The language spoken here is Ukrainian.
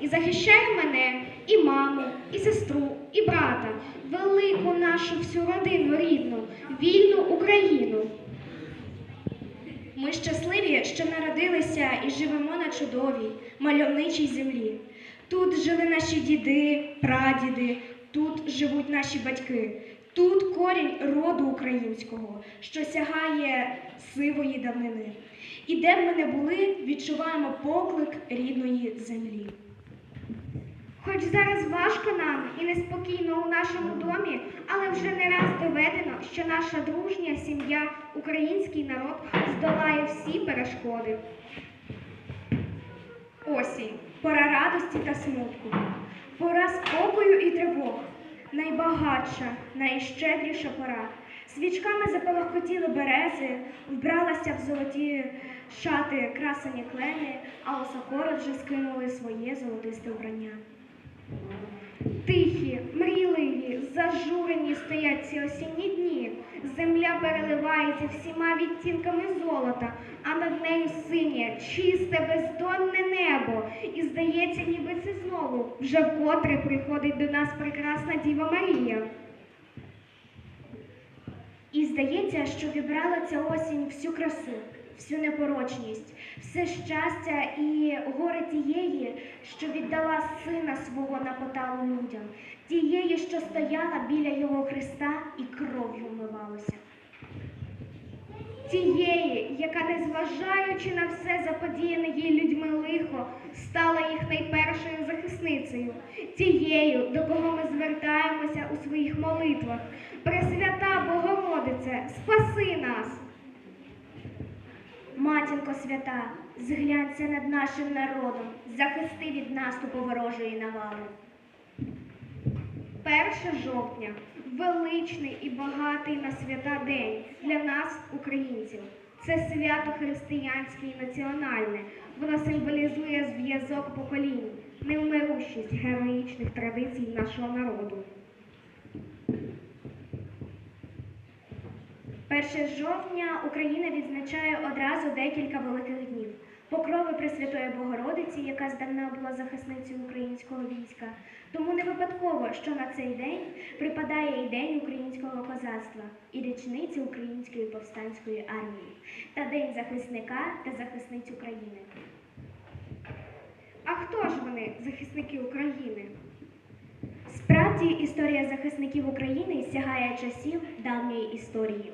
і захищає мене, і маму, і сестру, і брата, велику нашу всю родину рідну, вільну Україну. Ми щасливі, що народилися і живемо на чудовій, мальовничій землі. Тут жили наші діди, прадіди, тут живуть наші батьки. Тут корінь роду українського, що сягає сивої давнини. І де б ми не були, відчуваємо поклик рідної землі. Хоч зараз важко нам і неспокійно у нашому домі, але вже не раз доведено, що наша дружня сім'я, український народ здолає всі перешкоди. Осінь пора радості та смутку, пора спокою і тривог, найбагатша, найщедріша пора. Свічками запалахкотіли берези, вбралася в золоті шати красені клени, а осокори вже скинули своє золотисте вбрання. Тихі, мрійливі, зажурені стоять ці осінні дні. Земля переливається всіма відтінками золота, а над нею синє, чисте, бездонне небо. І здається, ніби це знову вже вкотре приходить до нас прекрасна Діва Марія. І здається, що вібрала ця осінь всю красу, всю непорочність, все щастя і горе тієї, що віддала сина свого на поталу людям, тієї, що стояла біля його Христа і кров'ю вмивалася. Тієї, яка, незважаючи на все заподіяне їй людьми лихо, стала їх найпершою захисницею, тією, до кого ми звертаємося у своїх молитвах. Пресвята Богородице, спаси нас! Матінко свята, зглянься над нашим народом, захисти від наступу ворожої навали. 1 жовтня величний і багатий на свята день для нас, українців. Це свято християнське і національне. Воно символізує зв'язок поколінь, невмирущість героїчних традицій нашого народу. 1 жовтня Україна відзначає одразу декілька великих днів. Покрови Пресвятої Богородиці, яка здавна була захисницею українського війська. Тому не випадково, що на цей день припадає і День українського козацтва, і річниці Української повстанської армії, та День захисника та захисниць України. А хто ж вони, захисники України? Справді, історія захисників України сягає часів давньої історії.